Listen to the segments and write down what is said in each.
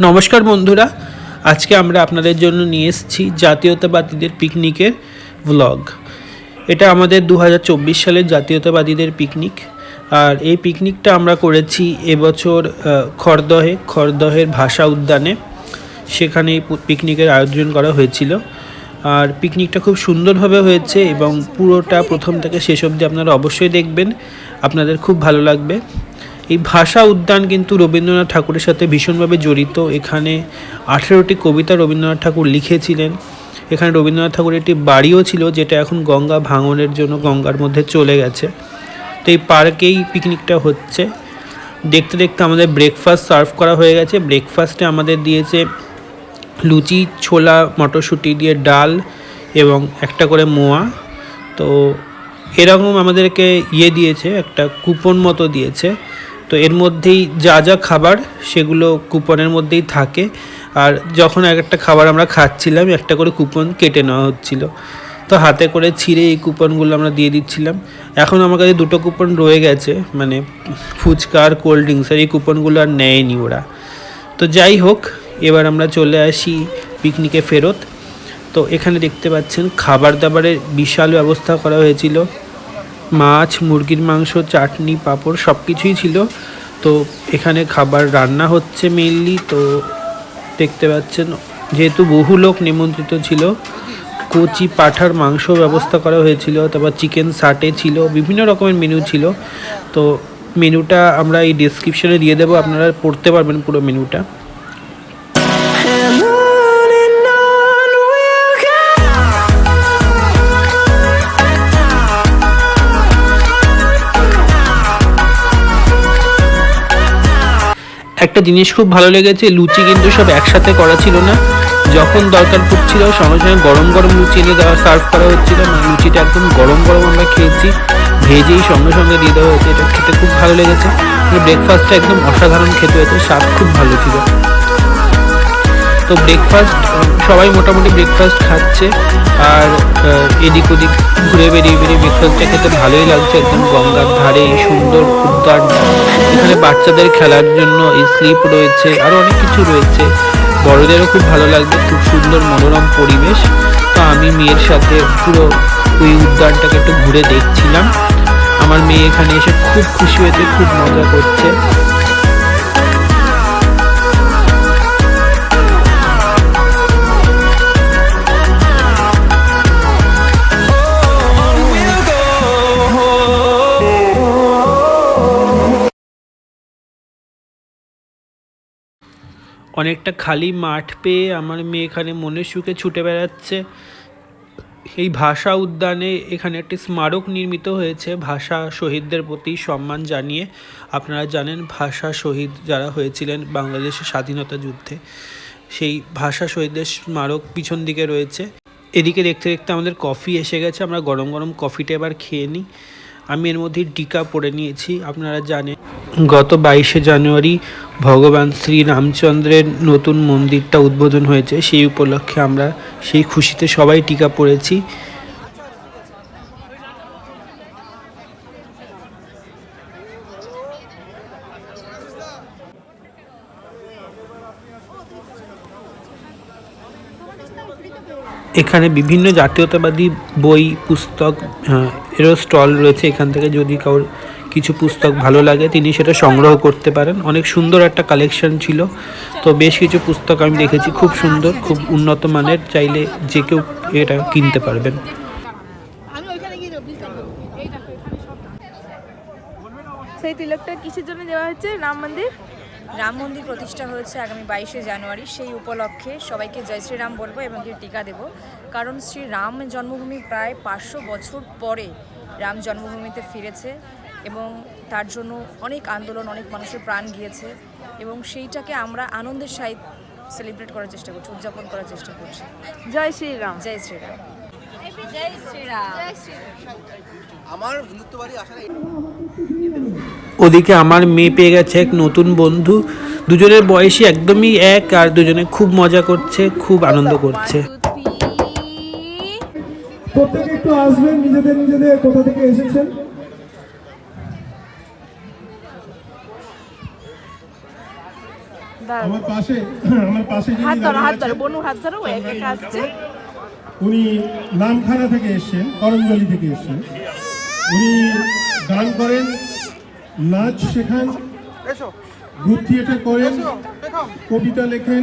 নমস্কার বন্ধুরা, আজকে আমরা আপনাদের জন্য নিয়ে এসেছি জাতীয়তাবাদীদের পিকনিকের ভ্লগ এটা আমাদের দু হাজার চব্বিশ সালের জাতীয়তাবাদীদের পিকনিক। আর এই পিকনিকটা আমরা করেছি এবছর খরদহে খড়দহের ভাষা উদ্যানে। সেখানে পিকনিকের আয়োজন করা হয়েছিল। আর পিকনিকটা খুব সুন্দরভাবে হয়েছে এবং পুরোটা প্রথম থেকে শেষ অবধি আপনারা অবশ্যই দেখবেন। আপনাদের খুব ভালো লাগবে। এই ভাষা উদ্যান কিন্তু রবীন্দ্রনাথ ঠাকুরের সাথে ভীষণভাবে জড়িত। এখানে আঠেরোটি কবিতা রবীন্দ্রনাথ ঠাকুর লিখেছিলেন। এখানে রবীন্দ্রনাথ ঠাকুরের একটি বাড়িও ছিল, যেটা এখন গঙ্গা ভাঙনের জন্য গঙ্গার মধ্যে চলে গেছে। তো এই পার্কেই পিকনিকটা হচ্ছে। দেখতে দেখতে আমাদের ব্রেকফাস্ট সার্ভ করা হয়ে গেছে। ব্রেকফাস্টে আমাদের দিয়েছে লুচি, ছোলা, মটরশুঁটি দিয়ে ডাল এবং একটা করে মোয়া। তো এরকম আমাদেরকে ইয়ে দিয়েছে, একটা কুপন মতো দিয়েছে। তো এর মধ্যেই যা যা খাবার সেগুলো কুপনের মধ্যেই থাকে। আর যখন এক একটা খাবার আমরা খাচ্ছিলাম, একটা করে কুপন কেটে নেওয়া হচ্ছিল। তো হাতে করে ছিঁড়ে এই কুপনগুলো আমরা দিয়ে দিচ্ছিলাম। এখন আমার কাছে দুটো কুপন রয়ে গেছে মানে ফুচকা আর কোল্ড ড্রিঙ্কসের এই কুপনগুলো আর নেয়নি ওরা। তো যাই হোক, এবার আমরা চলে আসি পিকনিকে ফেরত। তো এখানে দেখতে পাচ্ছেন, খাবার দাবারের বিশাল ব্যবস্থা করা হয়েছিল। মাছ, মুরগির মাংস, চাটনি, পাঁপড় সব কিছুই ছিল। তো এখানে খাবার রান্না হচ্ছে মেইনলি তো দেখতে পাচ্ছেন, যেহেতু বহু লোক নিমন্ত্রিত ছিল, কচি পাঠার মাংস ব্যবস্থা করা হয়েছিল, তারপর চিকেন সাটে ছিল, বিভিন্ন রকমের মেনু ছিল। তো মেনুটা আমরা এই ডিসক্রিপশনে দিয়ে দেবো, আপনারা পড়তে পারবেন পুরো মেনুটা একটা জিনিস খুব ভালো লেগেছে, লুচি কিন্তু সব একসাথে করা ছিল না। যখন দরকার পড়ছিল, সঙ্গে সঙ্গে গরম গরম লুচি এনে দেওয়া সার্ভ করা হচ্ছিল। মানে লুচিটা একদম গরম গরম আমরা খেয়েছি। ভেজেই সঙ্গে সঙ্গে দিয়ে দেওয়া হয়েছে। এটা খেতে খুব ভালো লেগেছে। ব্রেকফাস্টটা একদম অসাধারণ খেতে হয়েছে। স্বাদ খুব ভালো ছিল। তো ব্রেকফাস্ট সবাই মোটামুটি ব্রেকফাস্ট খাচ্ছে। আর এদিক ওদিক ঘুরে বেরিয়ে বেরিয়ে ব্রেকফাস্টটা খেতে ভালোই লাগছে। একদম গঙ্গার ধারে সুন্দর উদ্যান এখানে বাচ্চাদের খেলার জন্য স্লিপ রয়েছে আরও অনেক কিছু রয়েছে। বড়দেরও খুব ভালো লাগবে, খুব সুন্দর মনোরম পরিবেশ। তো আমি মেয়ের সাথে পুরো ওই উদ্যানটাকে একটু ঘুরে দেখছিলাম। আমার মেয়ে এখানে এসে খুব খুশি হয়েছে, খুব মজা করছে। অনেকটা খালি মাঠ পেয়ে আমার মেয়ে এখানে মনের সুখে ছুটে বেড়াচ্ছে। এই ভাষা উদ্যানে এখানে একটি স্মারক নির্মিত হয়েছে। ভাষা শহীদদের প্রতি সম্মান জানিয়ে আপনারা জানেন ভাষা শহীদ যারা হয়েছিলেন বাংলাদেশের স্বাধীনতা যুদ্ধে। সেই ভাষা শহীদদের স্মারক পিছন দিকে রয়েছে। এদিকে দেখতে দেখতে আমাদের কফি এসে গেছে। আমরা গরম গরম কফিটা এবার খেয়ে নিই। আমি এর মধ্যে টিকা পড়ে নিয়েছি, আপনারা জানেন। গত বাইশে জানুয়ারি ভগবান শ্রী রামচন্দ্রের নতুন মন্দিরটা উদ্বোধন হয়েছে, সেই উপলক্ষে আমরা সেই খুশিতে সবাই টিকা পড়েছি। এখানে বিভিন্ন জাতীয়তাবাদী বই পুস্তক এরও স্টল রয়েছে এখান থেকে যদি কারোর কিছু পুস্তক ভালো লাগে তিনি সেটা সংগ্রহ করতে পারেন। অনেক সুন্দর একটা কালেকশন ছিল। তো বেশ কিছু পুস্তক আমি দেখেছি খুব সুন্দর খুব উন্নত মানের চাইলে যে কেউ এটা কিনতে পারবেন। সেই তিলকটা কিসের জন্য দেওয়া হচ্ছে রাম মন্দির? রাম মন্দির প্রতিষ্ঠা হয়েছে আগামী বাইশে জানুয়ারি। সেই উপলক্ষে সবাইকে জয় শ্রীরাম বলব এবং কি টিকা দেব। কারণ শ্রী রাম জন্মভূমি প্রায় পাঁচশো বছর পরে রাম জন্মভূমিতে ফিরেছে এবং তার জন্য অনেক আন্দোলন অনেক মানুষের প্রাণ গিয়েছে এবং সেইটাকে আমরা আনন্দের সহিত সেলিব্রেট করার চেষ্টা করছি উদযাপন করার চেষ্টা করছি। জয় শ্রীরাম। জয় শ্রীরাম। জয় শ্রীরাম। আমার হিন্দুত্ববাদী আশা ওদিকে আমার মেয়ে পেয়ে গেছে এক নতুন বন্ধু। দুজনের বয়সী একদমই এক আর দুজনে খুব মজা করছে খুব আনন্দ করছে। প্রত্যেকে একটু আসবেন নিজেদের নিজেদের কোথা থেকে এসেছেন? আমার পাশে আমার পাশে যিনি হাত ধরো হাত ধরো বনু হাত ধরো ও একা একা আসছে। উনি নামখানা থেকে এসেছেন করঞ্জলি থেকে এসেছেন। উনি গান করেন নাচ শেখান। গ্রুপ থিয়েটার করেন। কবিতা লেখেন।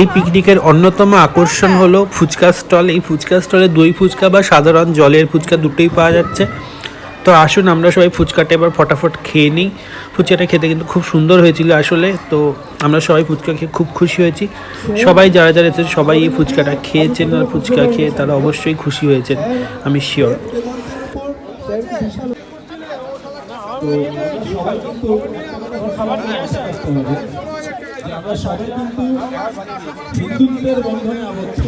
এই পিকনিকের অন্যতম আকর্ষণ হলো ফুচকা স্টল। এই ফুচকা স্টলে দই ফুচকা বা সাধারণ জলের ফুচকা দুটোই পাওয়া যাচ্ছে। তো আসুন আমরা সবাই ফুচকাটা এবার ফটাফট খেয়ে নিই। ফুচকাটা খেতে কিন্তু খুব সুন্দর হয়েছিল আসলে। তো আমরা সবাই ফুচকা খেয়ে খুব খুশি হয়েছি। সবাই যারা যারা এসেছে সবাই এই ফুচকাটা খেয়েছেন আর ফুচকা খেয়ে তারা অবশ্যই খুশি হয়েছেন আমি শিওর আমরা সবাই কিন্তু হিন্দুত্বের বন্ধনে আবদ্ধ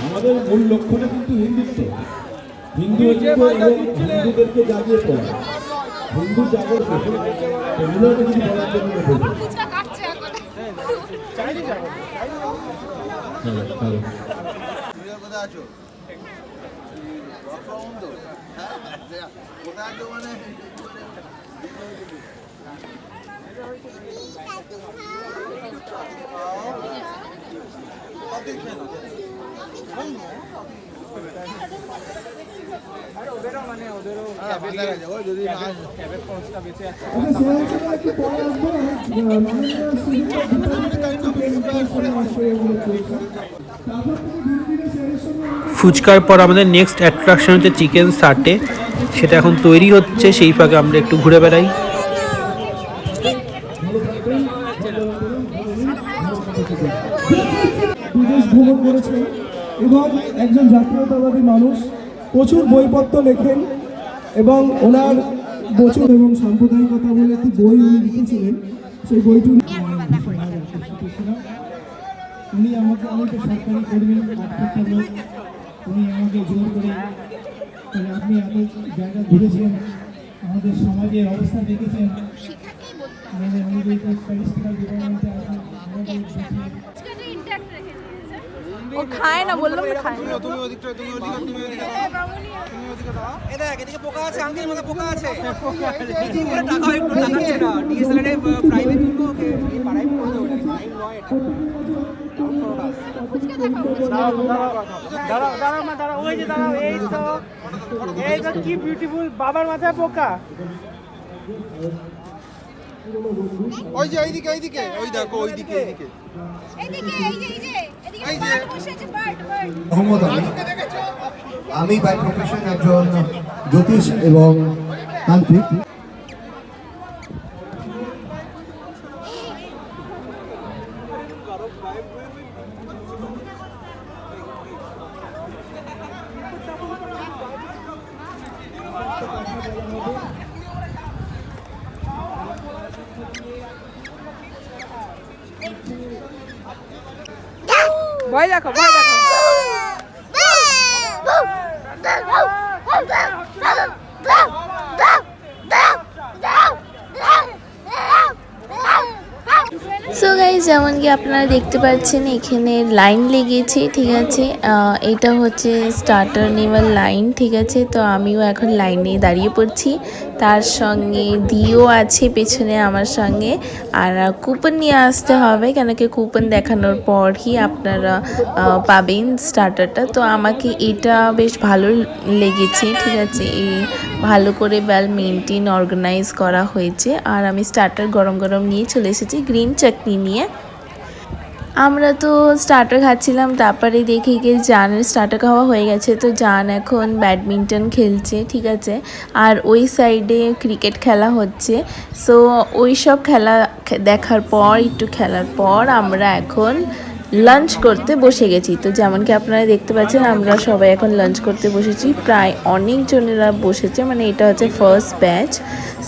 আমাদের মূল লক্ষ্যটা কিন্তু হিন্দুত্ব হিন্দু ঐক্য এবং হিন্দুদেরকে জাগিয়ে তোলা হিন্দু জাগর বলার জন্য। হ্যাঁ, হ্যাঁ। কোথায় আছো তো? হ্যাঁ, আচ্ছা। কোথায় আছো মানে তারপর থেকে ধীরে ধীরে স্যারের সঙ্গে আমাদের ফুচকার পর আমাদের নেক্সট অ্যাট্রাকশন হচ্ছে চিকেন সাটে সেটা এখন তৈরি হচ্ছে সেই ফাঁকে আমরা একটু ঘুরে বেড়াই। বিদেশ ভ্রমণ করেছেন এবং একজন জাতীয়তাবাদী মানুষ প্রচুর বইপত্র লেখেন এবং ওনার প্রচুর এবং সাম্প্রদায়িকতা বলে একটি বই উনি লিখেছিলেন। সেই বইটি উনি উনি আমাকে আমি সরকারি কর্মী উনি আমাকে জোর করে বলে, আপনি এত জায়গা ঘুরেছেন আমাদের সমাজের অবস্থা দেখেছেন। মানে আমাদের এই ডিপার্টমেন্টে আছেন আমাদের দেশে ও খায় না বললাম না খায় না। তুমি ওদিকটা তুমি ওদিকে তুমি ওদিকে তুমি ওদিকে দাও। এ দেখ এদিকে পোকা আছে আঙ্কেল মধ্যে পোকা আছে। টাকা একটু দেখাচ্ছে না ডিএসএলআর এ প্রাইভেট তুলবো ওকে পাড়ায় পড়ে যাবে টাইম নয় এটা। ওই যে এইদিকে এইদিকে ওই দেখো ওইদিকে আলী আমি বাই প্রফেশন একজন জ্যোতিষ এবং তান্ত্রিক। ভয় দেখো ভয় দেখো যেমন কি আপনারা দেখতে পাচ্ছেন, এখানে লাইন লেগেছে, ঠিক আছে? এটা হচ্ছে স্টার্টার নেওয়ার লাইন, ঠিক আছে? তো আমিও এখন লাইনে দাঁড়িয়ে পড়ছি। তার সঙ্গে দিও আছে পেছনে আমার সঙ্গে। আর কুপন নিয়ে আসতে হবে, কেন কি কুপন দেখানোর পরই আপনারা পাবেন স্টার্টারটা তো আমাকে এটা বেশ ভালো লেগেছে, ঠিক আছে? এই ভালো করে ওয়েল মেনটেন অর্গানাইজ করা হয়েছে। আর আমি স্টার্টার গরম গরম নিয়ে চলে এসেছি গ্রিন চাটনি নিয়ে। আমরা তো স্টার্টার খাচ্ছিলাম, তারপরে দেখি কি জানের স্টার্টার খাওয়া হয়ে গেছে। তো জান এখন ব্যাডমিন্টন খেলছে, ঠিক আছে? আর ওই সাইডে ক্রিকেট খেলা হচ্ছে। সো ওই সব খেলা দেখার পর, একটু খেলার পর আমরা এখন লাঞ্চ করতে বসে গেছি। তো যেমন কি আপনারা দেখতে পাচ্ছেন, আমরা সবাই এখন লাঞ্চ করতে বসেছি। প্রায় অনেকজনেরা বসেছে মানে এটা হচ্ছে ফার্স্ট ব্যাচ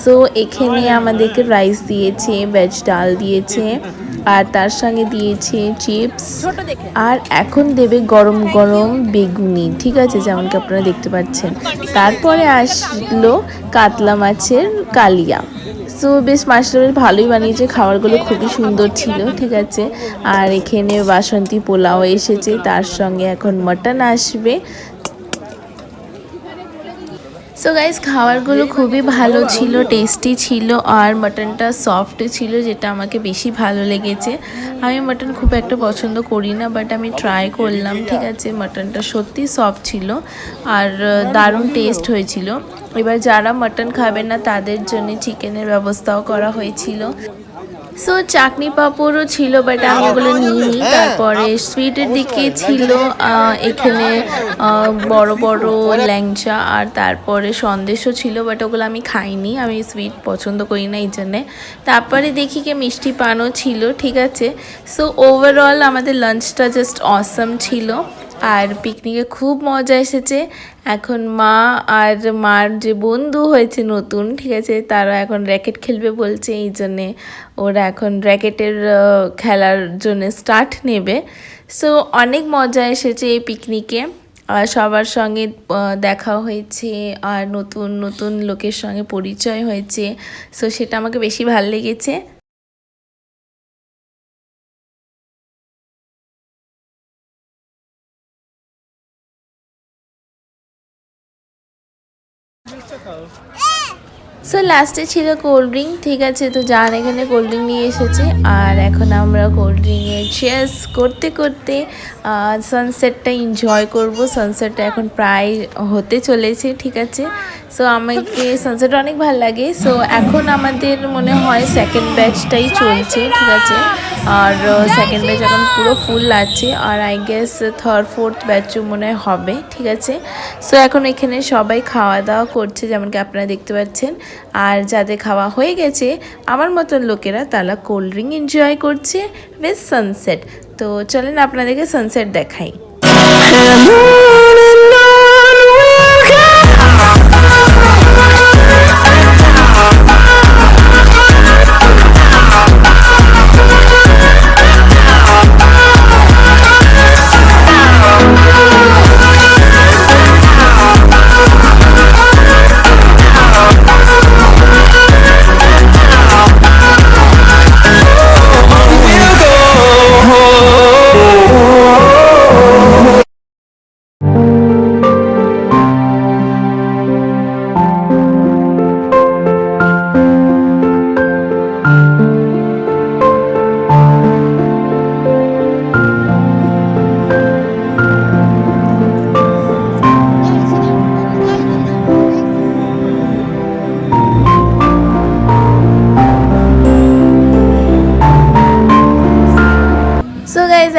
সো এখানে আমাদেরকে রাইস দিয়েছে ভেজ ডাল দিয়েছে, আর তার সঙ্গে দিয়েছে চিপস আর এখন দেবে গরম গরম বেগুনি, ঠিক আছে? যেমন কি আপনারা দেখতে পাচ্ছেন। তারপরে আসলো কাতলা মাছের কালিয়া। সো বেশ মাছটা বেশ ভালোই বানিয়েছে, খাবারগুলো খুবই সুন্দর ছিল, ঠিক আছে। আর এখানে বাসন্তী পোলাও এসেছে, তার সঙ্গে এখন মটন আসবে। সো গাইজ খাবারগুলো খুবই ভালো ছিল টেস্টি ছিল আর মাটনটা সফট ছিল, যেটা আমাকে বেশি ভালো লেগেছে। আমি মাটন খুব একটা পছন্দ করি না বাট আমি ট্রাই করলাম, ঠিক আছে? মাটনটা সত্যি সফট ছিল আর দারুণ টেস্ট হয়েছিল। এবার যারা মাটন খাবে না, তাদের জন্য চিকেনের ব্যবস্থাও করা হয়েছিল। সো চাটনি পাঁপড়ও ছিল বাট আমি ওগুলো নিইনি। তারপরে সুইটের দিকে ছিল এখানে বড় বড় ল্যাংচা আর তারপরে সন্দেশও ছিল বাট ওগুলো আমি খাইনি। আমি সুইট পছন্দ করি না এই জন্যে। তারপরে দেখি কি মিষ্টি পানও ছিল ঠিক আছে। সো ওভারঅল আমাদের লাঞ্চটা জাস্ট অসাম ছিল। আর পিকনিকে খুব মজা এসেছে। এখন মা আর মার যে বন্ধু হয়েছে নতুন, ঠিক আছে, তারা এখন র্যাকেট খেলবে বলছে, এই জন্যে ওরা এখন র্যাকেটের খেলার জন্য স্টার্ট নেবে। সো অনেক মজা এসেছে এই পিকনিকে আর সবার সঙ্গে দেখা হয়েছে, আর নতুন নতুন লোকের সঙ্গে পরিচয় হয়েছে। সো সেটা আমাকে বেশি ভালো লেগেছে। সো লাস্টে ছিল কোল্ড ড্রিঙ্ক ঠিক আছে? তো যান এখানে কোল্ড ড্রিঙ্ক নিয়ে এসেছে। আর এখন আমরা কোল্ড ড্রিঙ্কের চেয়ার্স করতে করতে সানসেটটা এনজয় করব। সানসেটটা এখন প্রায় হতে চলেছে, ঠিক আছে? সো আমাকে সানসেট অনেক ভালো লাগে। সো এখন আমাদের মনে হয় সেকেন্ড ব্যাচটাই চলছে, ঠিক আছে? আর সেকেন্ড ব্যাচ এখন পুরো ফুল আছে, আর আই গেস থার্ড ফোর্থ ব্যাচও মনে হবে, ঠিক আছে? সো এখন এখানে সবাই খাওয়া দাওয়া করছে, যেমনকি আপনারা দেখতে পাচ্ছেন। আর যাদের খাওয়া হয়ে গেছে, আমার মতন লোকেরা তারা কোল্ড ড্রিঙ্ক এনজয় করছে উইথ সানসেট তো, চলেন আপনাদেরকে সানসেট দেখাই।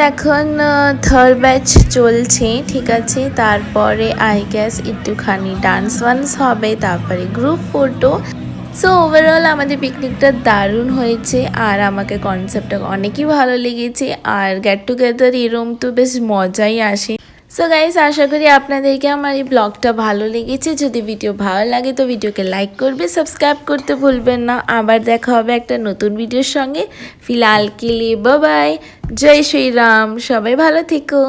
এখন থার্ড ব্যাচ চলছে, ঠিক আছে? তারপরে আই গ্যাস একটুখানি ডান্স ওয়ান্স হবে, তারপরে গ্রুপ ফটো সো ওভারঅল আমাদের পিকনিকটা দারুণ হয়েছে, আর আমাকে কনসেপ্টটা অনেকই ভালো লেগেছে, আর গেট টুগেদার এরম তো বেশ মজাই আসে। সো গাইস আশা করি আপনাদেরকে আমার এই ব্লগটা ভালো লেগেছে। যদি ভিডিও ভালো লাগে, তো ভিডিওকে লাইক করবে সাবস্ক্রাইব করতে ভুলবেন না। আবার দেখা হবে একটা নতুন ভিডিওর সঙ্গে। ফিলহাল কে বাবাই বাই জয় শ্রীরাম। সবাই ভালো থেকো।